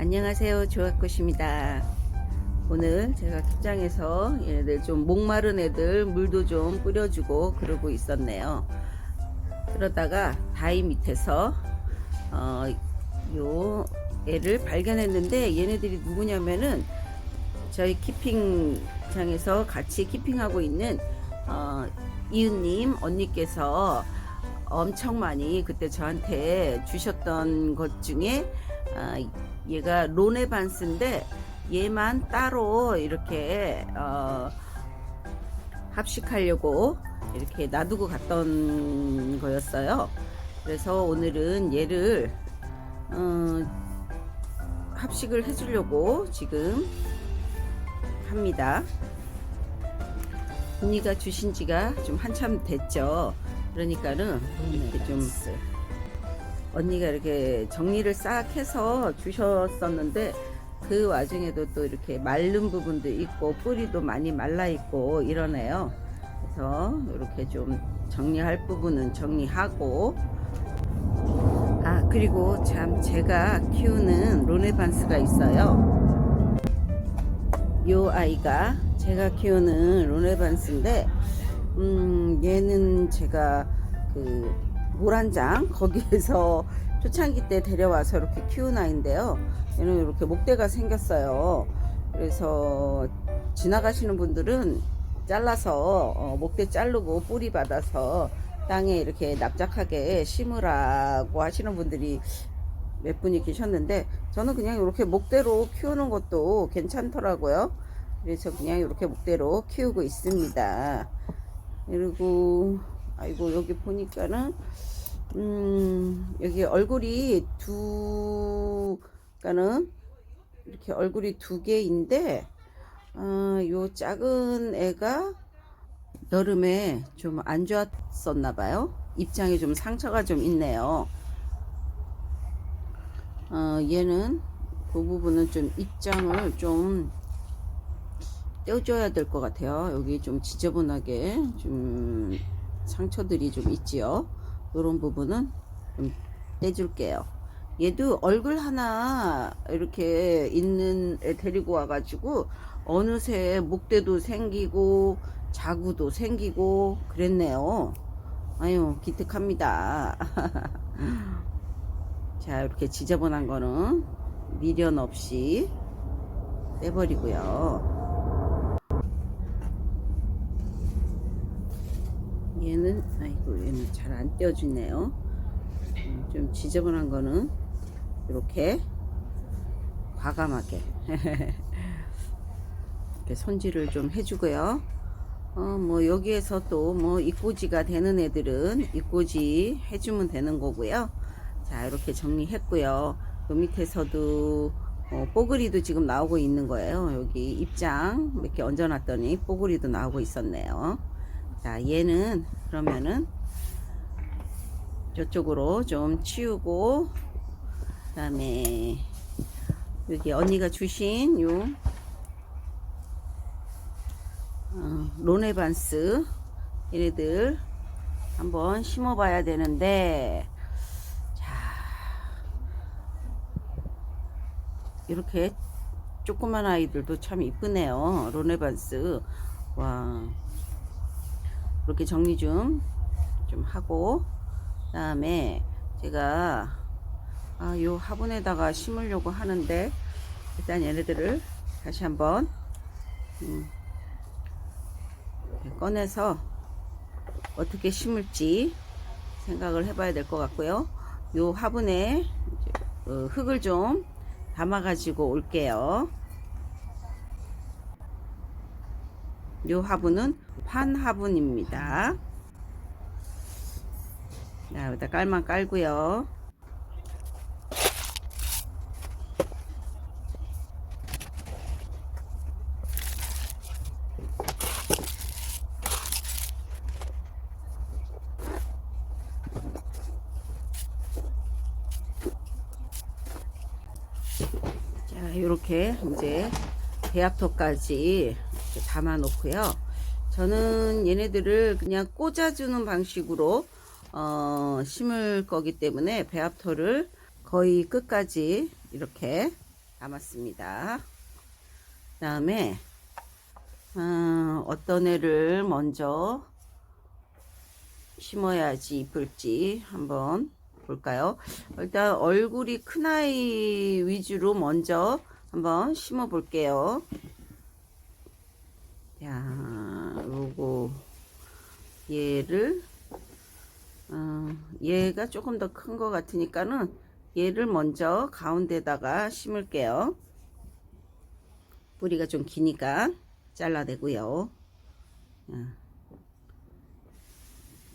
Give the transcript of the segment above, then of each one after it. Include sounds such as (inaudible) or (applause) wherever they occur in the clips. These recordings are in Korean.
안녕하세요. 조합꽃입니다. 오늘 제가 kit장에서 얘네들 좀 목마른 애들 물도 좀 뿌려주고 그러고 있었네요. 그러다가 다이 밑에서 어, 요 애를 발견했는데 얘네들이 누구냐면은 저희 키핑장에서 같이 키핑하고 있는 어, 이은님 언니께서 엄청 많이 그때 저한테 주셨던 것 중에 아, 얘가 로네반스인데 얘만 따로 이렇게 어, 합식하려고 이렇게 놔두고 갔던 거였어요. 그래서 오늘은 얘를 어, 합식을 해주려고 지금 합니다. 언니가 주신 지가 좀 한참 됐죠. 그러니까는 이렇게 좀 언니가 이렇게 정리를 싹 해서 주셨었는데 그 와중에도 또 이렇게 마른 부분도 있고 뿌리도 많이 말라 있고 이러네요. 그래서 이렇게 좀 정리할 부분은 정리하고 아 그리고 참 제가 키우는 로네반스가 있어요. 요 아이가 제가 키우는 로네반스인데 음 얘는 제가 그 모란장 거기에서 (laughs) 초창기 때 데려와서 이렇게 키운 아이인데요. 얘는 이렇게 목대가 생겼어요. 그래서 지나가시는 분들은 잘라서 어, 목대 자르고 뿌리 받아서 땅에 이렇게 납작하게 심으라고 하시는 분들이 몇 분이 계셨는데 저는 그냥 이렇게 목대로 키우는 것도 괜찮더라고요. 그래서 그냥 이렇게 목대로 키우고 있습니다. 그리고 아이고 여기 보니까는 음 여기 얼굴이 두 그러니까는 이렇게 얼굴이 두 개인데 어, 요 작은 애가 여름에 좀 안 좋았었나 봐요. 입장에 좀 상처가 좀 있네요. 어, 얘는 그 부분은 좀 입장을 좀 떼어줘야 될 것 같아요. 여기 좀 지저분하게 좀 상처들이 좀 있지요. 이런 부분은 좀 떼줄게요. 얘도 얼굴 하나 이렇게 있는 애 데리고 와가지고 어느새 목대도 생기고 자구도 생기고 그랬네요. 아유 기특합니다. (laughs) 자 이렇게 지저분한 거는 미련 없이 떼버리고요. 얘는 아이고 얘는 잘 안 떼어주네요. 음, 좀 지저분한 거는 이렇게 과감하게 (laughs) 이렇게 손질을 좀 해주고요. 어, 뭐 여기에서 또 뭐 입고지가 되는 애들은 입고지 해주면 되는 거고요. 자 이렇게 정리했고요. 그 밑에서도 어, 뽀글이도 지금 나오고 있는 거예요. 여기 입장 몇 개 얹어놨더니 뽀글이도 나오고 있었네요. 자 얘는 그러면은 저쪽으로 좀 치우고 그 다음에 여기 언니가 주신 요 어, 로네반스 얘네들 한번 심어 봐야 되는데 자 이렇게 조그만 아이들도 참 이쁘네요 로네반스. 와 이렇게 정리 좀 좀 하고 그 다음에 제가 아, 요 화분에다가 심으려고 하는데 일단 얘네들을 다시 한번 음, 꺼내서 어떻게 심을지 생각을 해봐야 될 것 같고요. 요 화분에 어, 흙을 좀 담아 가지고 올게요. 요 화분은 환 화분입니다. 자, 여기다 깔만 깔고요. 자, 이렇게 이제 배합토까지 담아 놓고요. 저는 얘네들을 그냥 꽂아주는 방식으로 어, 심을 거기 때문에 배합토를 거의 끝까지 이렇게 남았습니다. 다음에 어, 어떤 애를 먼저 심어야지 이쁠지 한번 볼까요? 일단 얼굴이 큰 아이 위주로 먼저 한번 심어 볼게요. 야, 요거 얘를 어, 얘가 조금 더 큰 것 같으니까는 얘를 먼저 가운데다가 심을게요. 뿌리가 좀 기니까 잘라내고요. 어.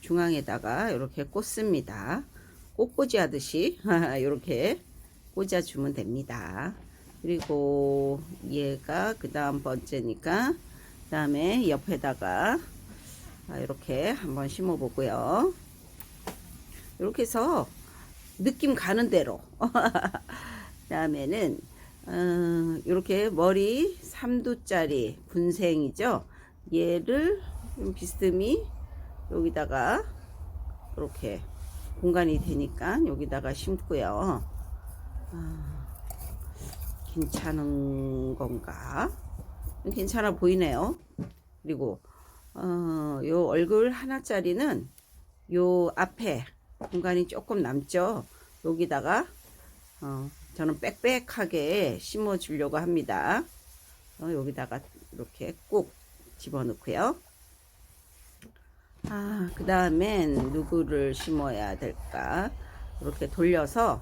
중앙에다가 이렇게 꽂습니다. 꽃꽂이 하듯이 (laughs) 이렇게 꽂아주면 됩니다. 그리고 얘가 그 다음 번째니까 그 다음에 옆에다가 이렇게 한번 심어 보고요. 이렇게 해서 느낌 가는 대로 (laughs) 다음에는 어, 이렇게 머리 3두짜리 분생이죠. 얘를 좀 비스듬히 여기다가 이렇게 공간이 되니까 여기다가 심고요. 아, 괜찮은 건가? 괜찮아 보이네요. 그리고 어, 요 얼굴 하나짜리는 요 앞에 공간이 조금 남죠. 여기다가 어, 저는 빽빽하게 심어 주려고 합니다. 어, 여기다가 이렇게 꼭 집어넣고요. 아, 그 다음엔 누구를 심어야 될까? 이렇게 돌려서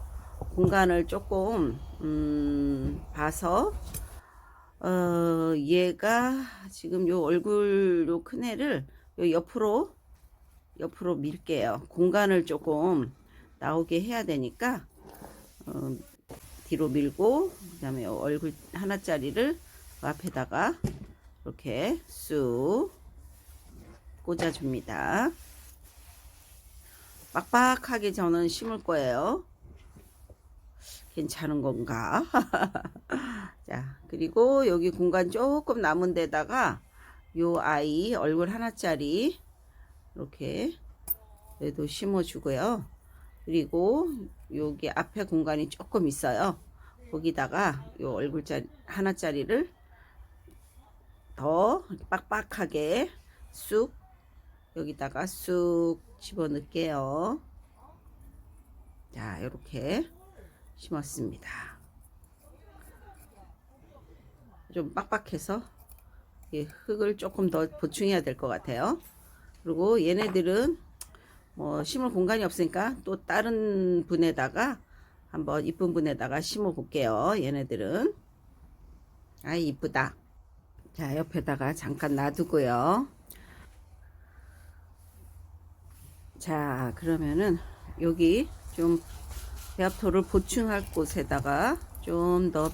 공간을 조금, 음, 봐서, 어, 얘가 지금 요 얼굴 요 큰 애를 요 옆으로, 옆으로 밀게요. 공간을 조금 나오게 해야 되니까, 어, 뒤로 밀고, 그 다음에 얼굴 하나짜리를 그 앞에다가 이렇게 쑥 꽂아줍니다. 빡빡하게 저는 심을 거예요. 괜찮은 건가? (laughs) 자, 그리고 여기 공간 조금 남은 데다가 요 아이 얼굴 하나짜리 이렇게 얘도 심어 주고요. 그리고 여기 앞에 공간이 조금 있어요. 거기다가 요 얼굴짜리 하나짜리를 더 빡빡하게 쑥 여기다가 쑥 집어넣을게요. 자, 이렇게 심었습니다. 좀 빡빡해서 이 흙을 조금 더 보충해야 될 것 같아요. 그리고 얘네들은 뭐 심을 공간이 없으니까 또 다른 분에다가 한번 이쁜 분에다가 심어 볼게요. 얘네들은 아 이쁘다. 자 옆에다가 잠깐 놔두고요. 자 그러면은 여기 좀 배합토를 보충할 곳에다가 좀더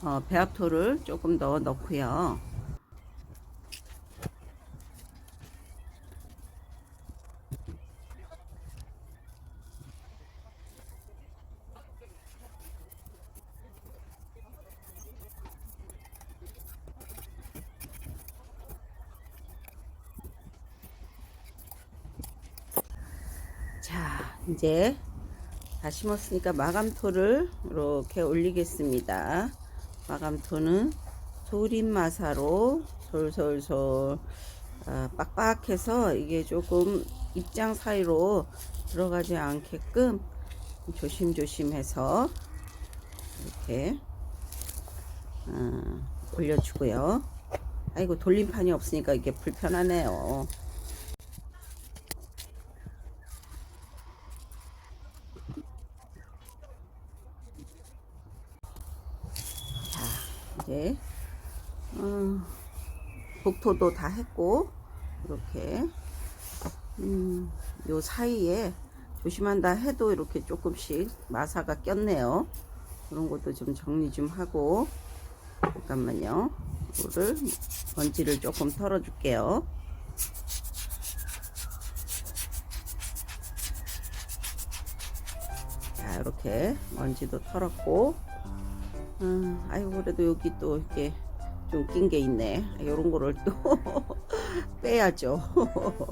어, 배합토를 조금 더 넣고요. 자, 이제 다 심었으니까 마감토를 이렇게 올리겠습니다. 마감토는 조림마사로 솔솔솔 아, 빡빡해서 이게 조금 입장 사이로 들어가지 않게끔 조심조심해서 이렇게 아, 올려주고요. 아이고 돌림판이 없으니까 이게 불편하네요. 이제 어, 복토도 다 했고 이렇게 음, 요 사이에 조심한다 해도 이렇게 조금씩 마사가 꼈네요. 그런 것도 좀 정리 좀 하고 잠깐만요. 이거를 먼지를 조금 털어 줄게요. 자 이렇게 먼지도 털었고 음, 아이고 그래도 여기 또 이렇게 좀 낀 게 있네. 이런 거를 또 (laughs) 빼야죠. (laughs)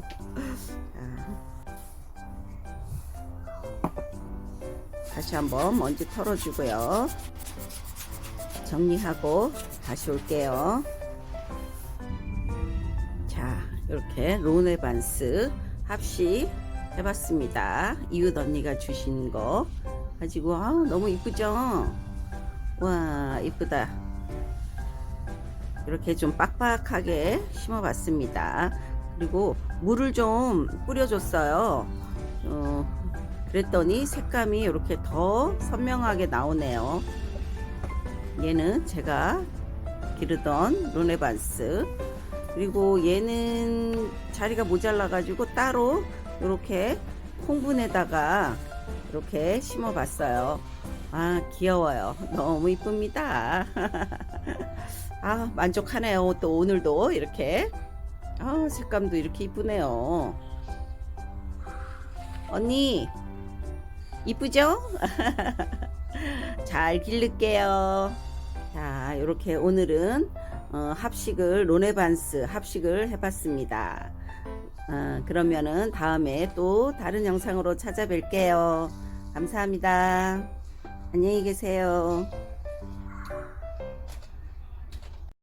다시 한번 먼지 털어주고요. 정리하고 다시 올게요. 자, 이렇게 로네반스 합식 해봤습니다. 이웃 언니가 주신 거 가지고 아 너무 이쁘죠? 와 이쁘다. 이렇게 좀 빡빡하게 심어 봤습니다. 그리고 물을 좀 뿌려줬어요. 어, 그랬더니 색감이 이렇게 더 선명하게 나오네요. 얘는 제가 기르던 로네반스. 그리고 얘는 자리가 모자라 가지고 따로 이렇게 콩분에다가 이렇게 심어 봤어요. 아, 귀여워요. 너무 이쁩니다. (laughs) 아, 만족하네요. 또 오늘도 이렇게. 아, 색감도 이렇게 이쁘네요. 언니, 이쁘죠? (laughs) 잘 기를게요. 자, 이렇게 오늘은 어, 합식을 로네반스 합식을 해봤습니다. 어, 그러면은 다음에 또 다른 영상으로 찾아뵐게요. 감사합니다. 안녕히 계세요.